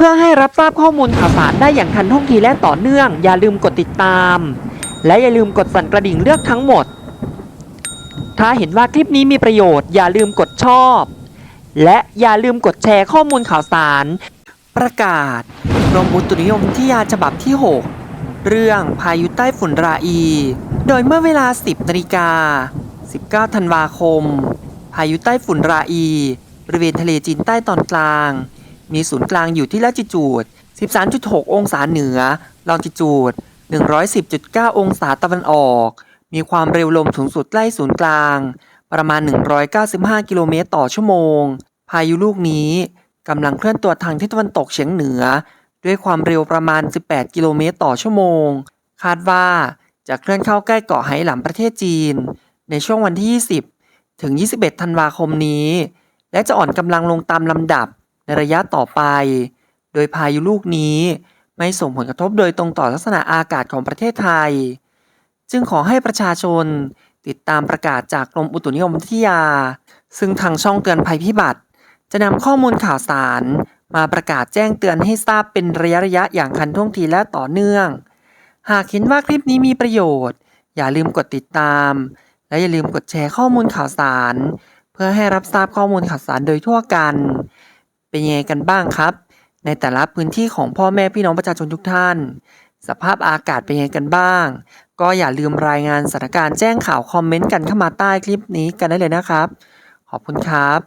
เพื่อให้รับทราบข้อมูลข่าวสารได้อย่างทันท่วงทีและต่อเนื่อง อย่าลืมกดติดตาม และอย่าลืมกดสั่นกระดิ่งเลือกทั้งหมด ถ้าเห็นว่าคลิปนี้มีประโยชน์ อย่าลืมกดชอบ และอย่าลืมกดแชร์ข้อมูลข่าวสาร ประกาศกรมอุตุนิยมวิทยาฉบับที่ 6 เรื่องพายุใต้ฝุ่นราอี โดยเมื่อเวลา 10นาฬิกา19ธันวาคม พายุใต้ฝุ่นราอีบริเวณทะเลจีนใต้ตอนกลาง มีศูนย์กลางอยู่ที่ละจิจูด 13.6 องศาเหนือลองจิจูด 110.9 องศาตะวันออก มีความเร็วลมสูงสุดใกล้ศูนย์กลาง ประมาณ 195 กิโลเมตรต่อชั่วโมง พายุลูกนี้กำลังเคลื่อนตัวทางทิศตะวันตกเฉียงเหนือ ด้วยความเร็วประมาณ 18 กิโลเมตรต่อชั่วโมง คาดว่าจะเคลื่อนเข้าใกล้เกาะไหหลำประเทศจีน ในช่วงวันที่ 20 ถึง 21 ธันวาคมนี้ และจะอ่อนกำลังลงตามลำดับ ในระยะต่อไป โดยพายุลูกนี้ไม่ส่งผลกระทบโดยตรงต่อลักษณะอากาศของประเทศไทย จึงขอให้ประชาชนติดตามประกาศจากกรมอุตุนิยมวิทยา ซึ่งทางช่องเตือนภัยพิบัติ จะนำข้อมูลข่าวสาร มาประกาศแจ้งเตือนให้ทราบเป็นระยะระยะอย่างทันท่วงทีและต่อเนื่อง หากเห็นว่าคลิปนี้มีประโยชน์ อย่าลืมกดติดตาม และอย่าลืมกดแชร์ข้อมูลข่าวสาร เพื่อให้รับทราบข้อมูลข่าวสารโดยทั่วกัน เป็นยังไงกันบ้างครับ ในแต่ละพื้นที่ของพ่อแม่พี่น้องประชาชนทุกท่าน สภาพอากาศเป็นยังไงกันบ้าง ก็อย่าลืมรายงานสถานการณ์แจ้งข่าวคอมเมนต์กันเข้ามาใต้คลิปนี้กันได้เลยนะครับ ขอบคุณครับ